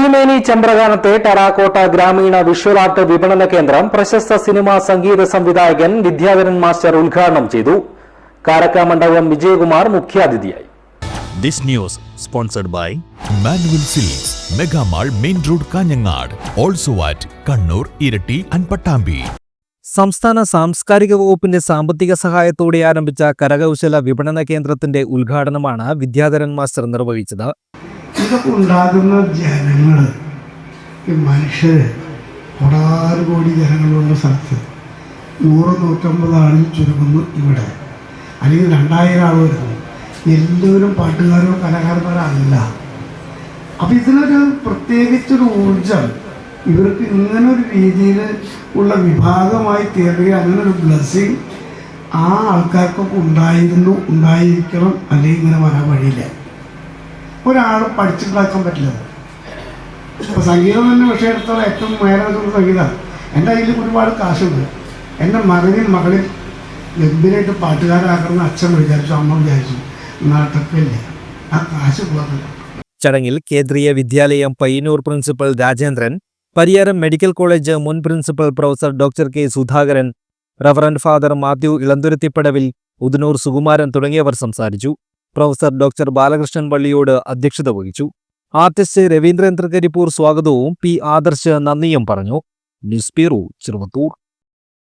ചീമേനി ചമ്പ്രകാനത്തെ ടറാക്കോട്ട ഗ്രാമീണ visual art വിപണന കേന്ദ്രം പ്രശസ്ത സിനിമാ സംഗീത സംവിധായകൻ വിദ്യാധരൻ മാസ്റ്റർ ഉദ്ഘാടനം ചെയ്തു. കാരക്കാമണ്ഡപം വിജയകുമാർ മുഖ്യാതിഥിയായി. This news sponsored by Manuel silks mega mall main road Kanhangad also at Kannur Iritty and Pattambi സംസ്ഥാന സാംസ്കാരിക വകുപ്പിന്റെ സാമ്പത്തിക സഹായത്തോടെ ആരംഭിച്ച കരകൗശല വിപണന കേന്ദ്രത്തിന്റെ ഉദ്ഘാടനമാണ് വിദ്യാധരൻ മാസ്റ്റർ നിർവഹിച്ചത്. ഇതൊക്കെ ഉണ്ടാകുന്ന ജനങ്ങൾ ഈ മനുഷ്യർ കൊടാറ് കോടി ജനങ്ങളുള്ള സ്ഥലത്ത് നൂറ് നൂറ്റമ്പത് ചുരുങ്ങുന്നു ഇവിടെ. അല്ലെങ്കിൽ രണ്ടായിരം ആൾ വരുന്നു എല്ലാവരും പാട്ടുകാരോ കലാകാരന്മാരോ അല്ല. അപ്പം ഇതിനൊരു പ്രത്യേകിച്ചൊരു ഊർജം ഇവർക്ക് ഇങ്ങനെ ഒരു രീതിയിൽ ഉള്ള വിഭാഗമായി തീരുകയും അങ്ങനെ ഒരു ബ്ലെസ്സിങ് ആ ആൾക്കാർക്കൊക്കെ ഉണ്ടായിരുന്നു ഉണ്ടായിരിക്കണം അല്ലെങ്കിൽ ഇങ്ങനെ വരാൻ വഴിയില്ല. ഒരാൾ പഠിച്ചിട്ടുണ്ടാക്കാൻ പറ്റില്ല. അപ്പോൾ സംഗീതം തന്നെ വിഷയം എടുത്തോളം ഏറ്റവും മേലെ നിൽക്കുന്ന സംഗീതമാണ് എന്റെ കയ്യിൽ ഒരുപാട് കാശുണ്ട്. എന്റെ മകനിൽ മകളിൽ ഗംഭീരമായിട്ട് പാട്ടുകാരാക്കണമെന്ന് അച്ഛൻ വിചാരിച്ചു അമ്മ വിചാരിച്ചു. നാട്ടപ്പില്ലേ. ആ കാശ് പോകുന്നത് ചടങ്ങിൽ Kendriya Vidyalaya Payyanur principal Rajendran Pariyaram medical college മുൻ principal professor doctor K Sudhakaran reverend father Mathew Elanthuruthippadavil Udanoor Sukumaran തുടങ്ങിയവർ സംസാരിച്ചു. പ്രൊഫസർ ഡോക്ടർ ബാലകൃഷ്ണൻ പള്ളിയോട് അധ്യക്ഷത വഹിച്ചു. ആർട്ടിസ്റ്റ് രവീന്ദ്രൻ തൃക്കരിപ്പൂർ സ്വാഗതവും പി ആദർശ് നന്ദിയും പറഞ്ഞു. News bureau Cheruvathur.